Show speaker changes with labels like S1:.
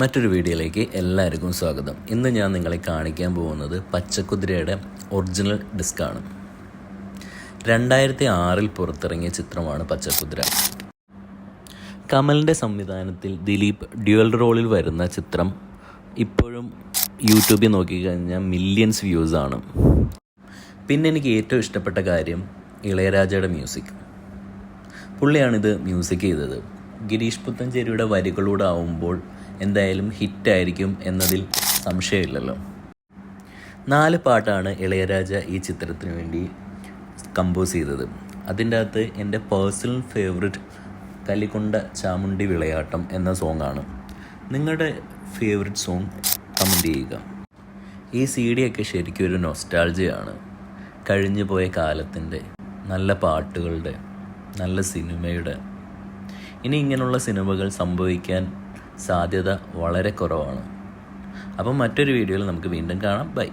S1: മറ്റൊരു വീഡിയോയിലേക്ക് എല്ലാവർക്കും സ്വാഗതം. ഇന്ന് ഞാൻ നിങ്ങളെ കാണിക്കാൻ പോകുന്നത് പച്ചക്കുതിരയുടെ ഒറിജിനൽ ഡിസ്കാണ് രണ്ടായിരത്തി ആറിൽ പുറത്തിറങ്ങിയ ചിത്രമാണ് പച്ചക്കുതിര. കമലിന്റെ സംവിധാനത്തിൽ ദിലീപ് ഡ്യുവൽ റോളിൽ വരുന്ന ചിത്രം ഇപ്പോഴും യൂട്യൂബിൽ നോക്കിക്കഴിഞ്ഞാൽ മില്യൺസ് ആണ്. പിന്നെ എനിക്ക് ഏറ്റവും ഇഷ്ടപ്പെട്ട കാര്യം ഇളയരാജയുടെ മ്യൂസിക് പുള്ളിയാണിത് മ്യൂസിക് ചെയ്തത്. ഗിരീഷ് പുത്തഞ്ചേരിയുടെ വരികളോടാവുമ്പോൾ എന്തായാലും ഹിറ്റായിരിക്കും എന്നതിൽ സംശയമില്ലല്ലോ. നാല് പാട്ടാണ് ഇളയരാജ ഈ ചിത്രത്തിന് വേണ്ടി കമ്പോസ് ചെയ്തത്. അതിന്റെ അകത്ത് എന്റെ പേഴ്സണൽ ഫേവറിറ്റ് കലികൊണ്ട ചാമുണ്ടി വിളയാട്ടം എന്ന സോങ്ങാണ് നിങ്ങളുടെ ഫേവറിറ്റ് സോങ് കമന്റ് ചെയ്യുക. ഈ സി ഡി ഒക്കെ ശരിക്കും ഒരു നൊസ്റ്റാൾജിയാണ് കഴിഞ്ഞു പോയ കാലത്തിന്റെ നല്ല പാട്ടുകളുടെ നല്ല സിനിമയുടെ ഇനി ഇങ്ങനെയുള്ള സിനിമകൾ സംഭവിക്കാൻ സാധ്യത വളരെ കുറവാണ്. അപ്പം മറ്റൊരു വീഡിയോയിൽ നമുക്ക് വീണ്ടും കാണാം. ബൈ.